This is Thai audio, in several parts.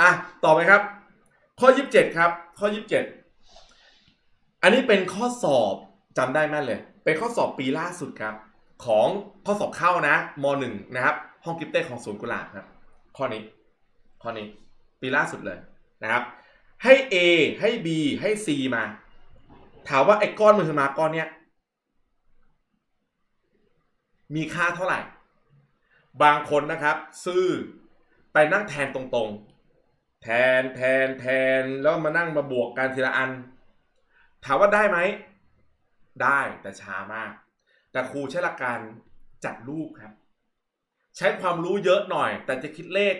อะต่อไปครับ ข้อ 27 ครับ ข้อ 27 อันนี้เป็นข้อสอบจำได้แม่นเลย เป็นข้อสอบปีล่าสุดครับ ของข้อสอบเข้านะม .1 นะครับ ห้องกิฟเต้ของศูนย์กุหลาบครับ ข้อนี้ ข้อนี้ ปีล่าสุดเลยนะครับ ให้ A ให้ B ให้ C มา ถามว่าไอ้ก้อนมือมาก้อนเนี้ยมีค่าเท่าไหร่ บางคนนะครับ ซื่อไปนั่งแทนตรงๆ แทนแทนแทนแล้วมานั่งมาบวกกันทีละอัน ถามว่าได้ไหม ได้แต่ช้ามาก แต่ครูใช้หลักการจัดรูปครับ ใช้ความรู้เยอะหน่อย แต่จะคิดเลข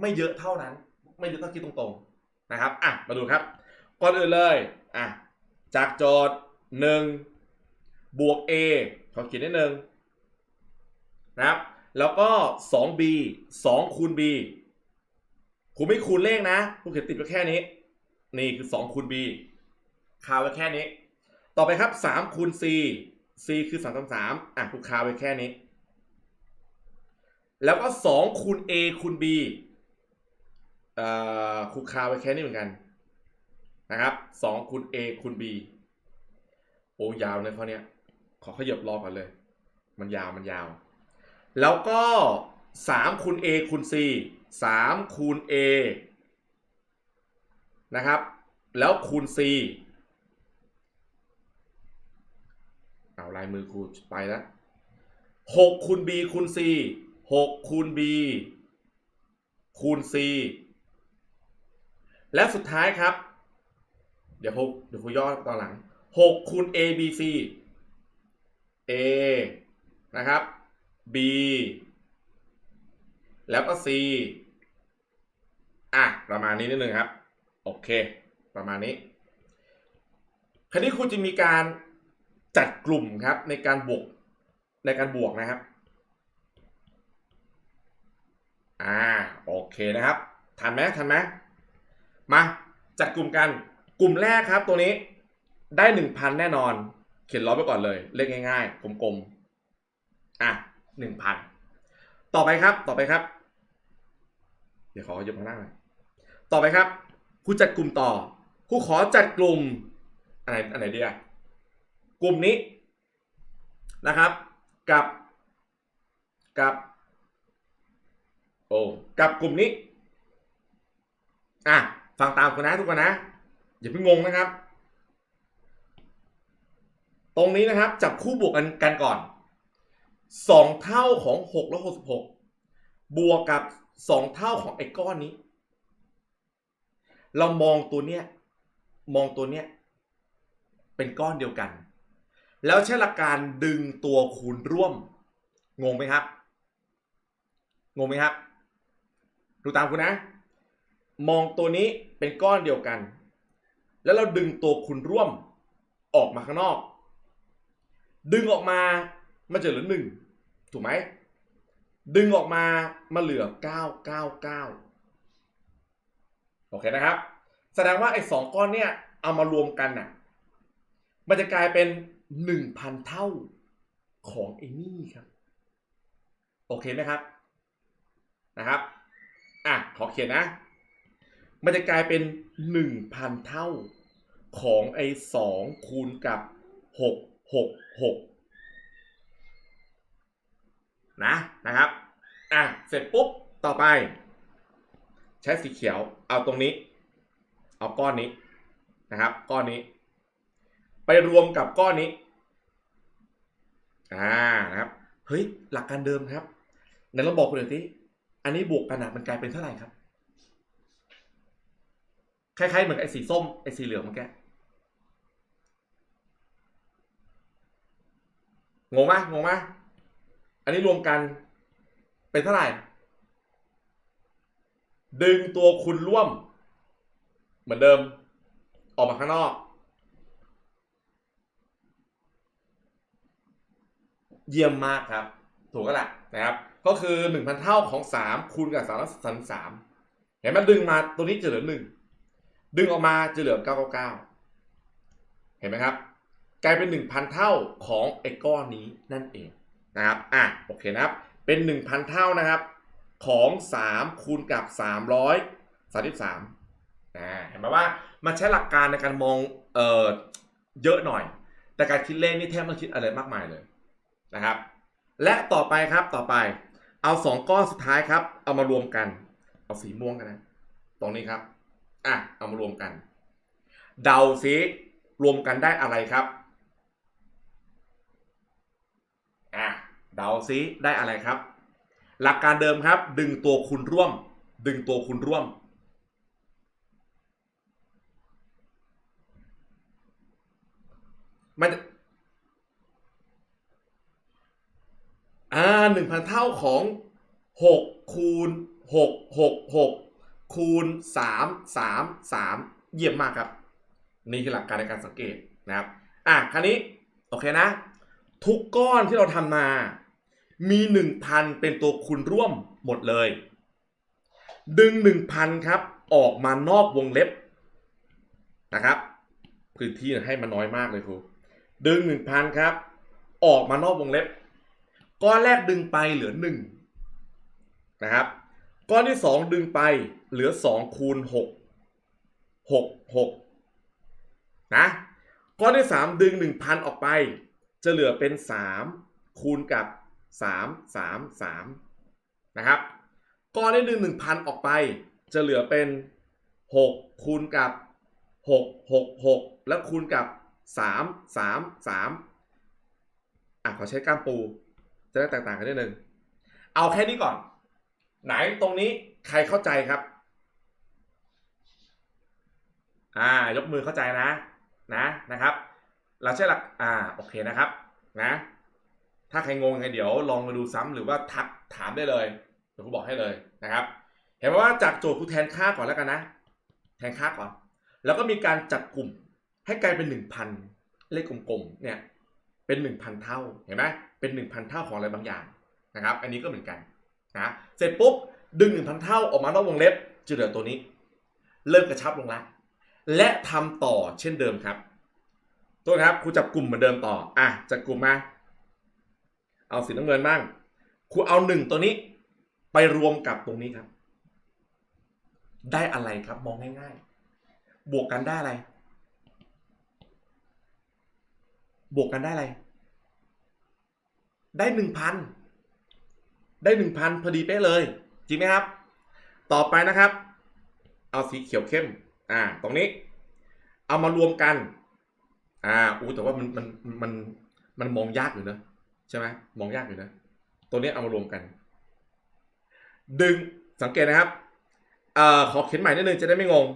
ไม่เยอะเท่านั้น ไม่เยอะเท่าคิดตรงๆนะครับอะมาดูครับก่อนอื่นเลยอะจากโจทย์หนึ่งบวก A ขาเขียนได้หนึ่งนะครับ แล้วก็ 2b 2คูณ b ครูไม่คูณเลขนะครูเขียนติดไว้แค่นี้ นี่คือ2คูณ b คาไว้แค่นี้ ต่อไปครับ3คูณ c c คือ3 3 3อะครูคาไว้แค่นี้ แล้วก็2คูณ a คูณ b เอ่อครูคาไว้แค่นี้เหมือนกันนะครับ2คูณ a คูณ b โอ้ยาวเลยข้อเนี้ยขอขยับรอก่อนเลย มันยาวมันยาว แล้วก็3คูณ a คูณ c 3คูณ a นะครับ แล้วคูณ c เอาลายมือครูไปแล้ว6คูณ b คูณ c 6คูณ b คูณ c และสุดท้ายครับ เดี๋ยวครูเดี๋ยวครูย่อตอนหลัง 6คูณ a b c a นะครับ b แล้วก็ c อะประมาณนี้นิดนึงครับ โอเค ประมาณนี้คราวนี้ครูจะมีการจัดกลุ่มครับในการบวกในการบวกนะครับอ่าโอเคนะครับทันไหมทันไหมมาจัดกลุ่มกันกลุ่มแรกครับตัวนี้ได้หนึ่งพันแน่นอน เขียนล้อไปก่อนเลย เลขง่ายๆกลมๆอะหนึ่งพันต่อไปครับต่อไปครับ เดี๋ยวขอหยุดข้างหน้าหน่อย ต่อไปครับครูจัดกลุ่มต่อครูขอจัดกลุ่มอะไรอันไหนดีอะกลุ่มนี้นะครับ กับกับโอ้กับกลุ่มนี้อะฟังตามกันนะทุกคนนะอย่าเพิ่งงงนะครับ ตรงนี้นะครับจับคู่บวกกันกันก่อนสองเท่าของหกแล้วหกสิบหกบวกกับสองเท่าของไอ้ก้อนนี้ เรามองตัวเนี้ยมองตัวเนี้ยเป็นก้อนเดียวกัน แล้วใช้หลักการดึงตัวคูณร่วม งงไหมครับ งงไหมครับ ดูตามคุณนะ มองตัวนี้เป็นก้อนเดียวกัน แล้วเราดึงตัวคูณร่วมออกมาข้างนอก ดึงออกมามันจะเหลือหนึ่งถูกไหมดึงออกมามาเหลือ 999 โอเคนะครับ แสดงว่าไอ้สองก้อนเนี่ยเอามารวมกันน่ะ มันจะกลายเป็น1,000เท่าของไอ้นี่ครับ โอเคไหมครับ นะครับ อะ ขอเขียนนะ มันจะกลายเป็น1,000เท่าของไอ้สองคูณกับ666นะ นะครับ อะ เสร็จปุ๊บ ต่อไป ใช้สีเขียว เอาตรงนี้ เอาก้อนนี้นะครับ ก้อนนี้ ไปรวมกับก้อนนี้อ่านะครับเฮ้ยหลักการเดิมครับไหนเราบอกคุณหน่อยสิอันนี้บวกกันนะมันกลายเป็นเท่าไหร่ครับคล้ายๆเหมือนไอ้สีส้มไอ้สีเหลืองเมื่อกี้งงไหมงงไหมอันนี้รวมกันเป็นเท่าไหร่ ดึงตัวคุณร่วม เหมือนเดิม ออกมาข้างนอก เยี่ยมมากครับ ถูกก็แหละนะครับ ก็คือ 1,000 เท่าของ 3 คูณกับ3แล้วสามสามเห็นไหมดึงมาตัวนี้จะเหลือ 1 ดึงออกมาจะเหลือ 999 เห็นไหมครับ กลายเป็น 1,000 เท่าของไอ้ก้อนนี้นั่นเองนะครับ อะ โอเคนะครับ เป็น 1,000 เท่านะครับ ของ 3 คูณกับสามสิบสามอ่าเห็นไหมว่ามันใช้หลักการในการมองเออเยอะหน่อย แต่การคิดเลขนี่แทบไม่ต้องคิดอะไรมากมายเลยนะครับ และต่อไปครับต่อไป เอาสองก้อนสุดท้ายครับ เอามารวมกัน เอาสีม่วงกันนะ ตรงนี้ครับอะเอามารวมกัน เดาซิรวมกันได้อะไรครับอะเดาซิได้อะไรครับ หลักการเดิมครับ ดึงตัวคูณร่วม ดึงตัวคูณร่วม มันอ่าหนึ่งพันเท่าของหกคูณหกหกหกคูณสามสามสามเยี่ยมมากครับ นี่คือหลักการในการสังเกตนะครับ อะคราวนี้ โอเคนะ ทุกก้อนที่เราทำมา มีหนึ่งพันเป็นตัวคูณร่วมหมดเลย ดึงหนึ่งพันครับ ออกมานอกวงเล็บนะครับ พื้นที่ให้มันน้อยมากเลยครูดึงหนึ่งพันครับ ออกมานอกวงเล็บ ก้อนแรกดึงไปเหลือหนึ่งนะครับ ก้อนที่สองดึงไปเหลือสองคูณหกหกหกนะก้อนที่สามดึงหนึ่งพันออกไป จะเหลือเป็นสามคูณกับ สามสามสามนะครับ ก้อนที่ดึงหนึ่งพันออกไป จะเหลือเป็นหกคูณกับหกหกหกแล้วคูณกับสามสามสามอะ ขอใช้ก้ามปู จะได้แตกต่างกันนิดนึง เอาแค่นี้ก่อน ไหนตรงนี้ใครเข้าใจครับ อ่ายกมือเข้าใจนะนะนะครับ เราใช้หลักอ่าโอเคนะครับนะ ถ้าใครงงไงเดี๋ยวลองมาดูซ้ำหรือว่าทักถามได้เลยเดี๋ยวครูบอกให้เลยนะครับ เห็นไหมว่าจากโจทย์ครูแทนค่าก่อนแล้วกันนะ แทนค่าก่อน แล้วก็มีการจัดกลุ่มให้กลายเป็นหนึ่งพันเลขกลมๆเนี่ยเป็นหนึ่งพันเท่าเห็นไหมเป็นหนึ่งพันเท่าของอะไรบางอย่างนะครับ อันนี้ก็เหมือนกันนะเสร็จปุ๊บดึงหนึ่งพันเท่าออกมานอกวงเล็บจะเหลือตัวนี้ เริ่มกระชับลงละและทำต่อเช่นเดิมครับตัวครับครูจับกลุ่มเหมือนเดิมต่ออะจับกลุ่มมา เอาสีน้ำเงินบ้างครูเอาหนึ่งตัวนี้ ไปรวมกับตรงนี้ครับ ได้อะไรครับมองง่ายๆ บวกกันได้อะไร บวกกันได้อะไร ได้หนึ่งพันได้หนึ่งพันพอดีเป๊ะเลย จริงไหมครับ ต่อไปนะครับ เอาสีเขียวเข้ม อ่า ตรงนี้ เอามารวมกัน อ่าอู้แต่ว่ามันมันมันมันมองยากอยู่นะ ใช่ไหมมองยากอยู่นะ ตัวนี้เอามารวมกัน ดึงสังเกตนะครับเอ่อขอเขียนใหม่นิดนึงจะได้ไม่งง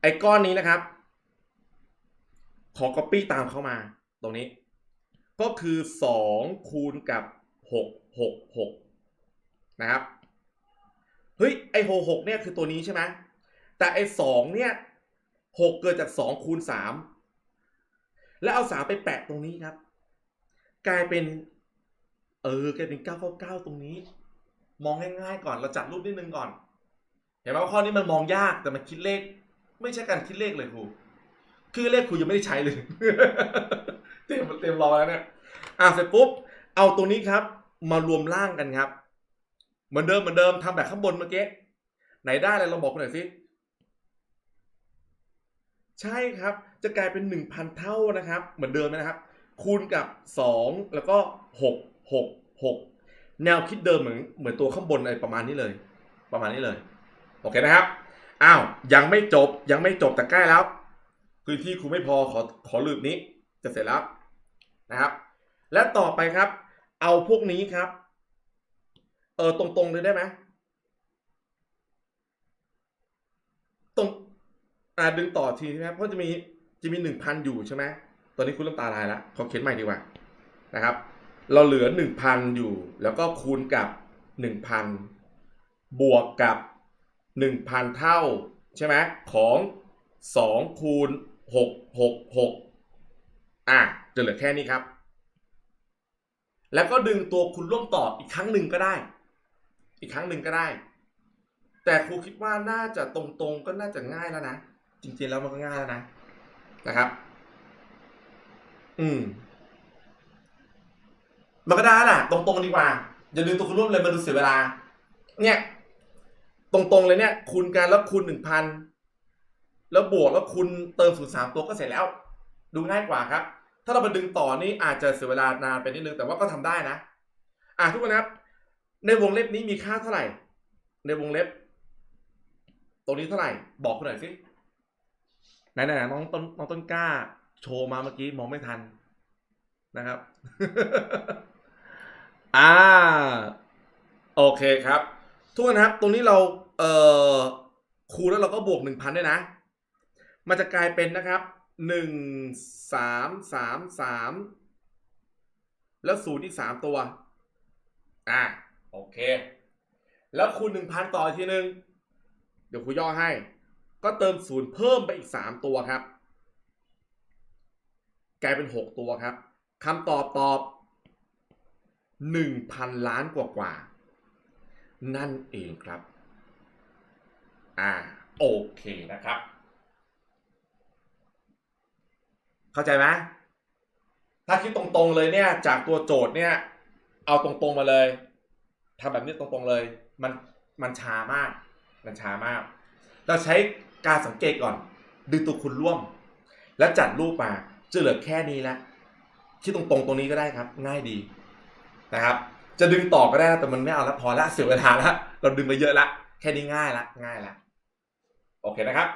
ไอ้ก้อนนี้นะครับ ขอ copy ตามเข้ามา ตรงนี้ ก็คือสองคูณกับหกหกหกนะครับ เฮ้ย ไอหกหกเนี่ยคือตัวนี้ใช่ไหมแต่ไอสองเนี่ยหกเกิดจากสองคูณสามแล้วเอาสามไปแปะตรงนี้ครับ กลายเป็น เออกลายเป็นเก้าเก้าเก้าตรงนี้ มองง่ายๆก่อนเราจัดรูปนิดนึงก่อน เห็นไหมว่าข้อนี้มันมองยากแต่มันคิดเลข ไม่ใช่การคิดเลขเลยครูคือเลขครูยังไม่ได้ใช้เลยเต็มเต็มรอแล้วเนี่ยอะเสร็จปุ๊บเอาตัวนี้ครับ มารวมร่างกันครับ เหมือนเดิมเหมือนเดิมทำแบบข้างบนเมื่อกี้ไหนได้อะไรเราบอกกันหน่อยสิใช่ครับ จะกลายเป็น 1,000 เท่านะครับ เหมือนเดิมนะครับ คูณกับ 2 แล้วก็ 6 6 6 แนวคิดเดิมเหมือนเหมือนตัวข้างบนอะไรประมาณนี้เลย ประมาณนี้เลย โอเคนะครับ อ้าว ยังไม่จบยังไม่จบแต่ใกล้แล้วพื้นที่ครูไม่พอขอขอลืบนี้ จะเสร็จแล้วนะครับ และต่อไปครับ เอาพวกนี้ครับ เออตรงๆเลยได้ไหมตรงอ่าดึงต่อทีนะครับเพราะจะมีจะมีหนึ่งพันอยู่ใช่ไหม ตอนนี้คุณเริ่มตาลายแล้วขอเขียนใหม่ดีกว่านะครับ เราเหลือหนึ่งพันอยู่ แล้วก็คูณกับหนึ่งพันบวกกับหนึ่งพันเท่า ใช่ไหมของสองคูณหกหกหกอะจะเหลือแค่นี้ครับ แล้วก็ดึงตัวคุณร่วมต่ออีกครั้งหนึ่งก็ได้ อีกครั้งหนึ่งก็ได้ แต่ครูคิดว่าน่าจะตรงๆก็น่าจะง่ายแล้วนะ จริงๆแล้วมันก็ง่ายแล้วนะนะครับ อืมมันก็ได้แหละตรงๆดีกว่า อย่าดึงตัวคุณร่วมเลยมันดูเสียเวลา เนี่ย ตรงๆเลยเนี่ย คูณกันแล้วคูณหนึ่งพันแล้วบวกแล้วคูณเติมศูนย์สามตัวก็เสร็จแล้ว ดูง่ายกว่าครับ ถ้าเรามาดึงต่อนี่อาจจะเสียเวลานานไปนิดนึงแต่ว่าก็ทำได้นะ อะทุกคนครับ ในวงเล็บนี้มีค่าเท่าไหร่ ในวงเล็บ ตรงนี้เท่าไหร่ บอกคุณหน่อยสิไหนไหนๆน้องต้นน้องต้นกล้า โชว์มาเมื่อกี้มองไม่ทันนะครับ อ่า โอเคครับ ทุกคนครับ ตรงนี้เรา เอ่อ คูณแล้วเราก็บวกหนึ่งพันด้วยนะ มันจะกลายเป็นนะครับหนึ่งสามสามสามแล้วศูนย์อีกสามตัว อ่า โอเค แล้วคูณหนึ่งพันต่ออีกทีนึงเดี๋ยวครูย่อให้ ก็เติมศูนย์เพิ่มไปอีกสามตัวครับ ลายเป็นหกตัวครับคำตอบตอบหนึ่งพันล้านกว่ากว่า นั่นเองครับ อ่า โอเคนะครับ เข้าใจไหมถ้าคิดตรงๆเลยเนี่ย จากตัวโจทย์เนี่ย เอาตรงๆมาเลยทำแบบนี้ตรงๆเลย มันมันช้ามาก มันช้ามาก เราใช้การสังเกตก่อน ดึงตัวคุณร่วม แล้วจัดรูปมา จะเหลือแค่นี้แล้วคิดตรงๆตรงนี้ก็ได้ครับ ง่ายดีนะครับ จะดึงต่อก็ได้แต่มันไม่เอาแล้วพอละเสียเวลาละเราดึงมาเยอะละแค่นี้ง่ายละง่ายละโอเคนะครับ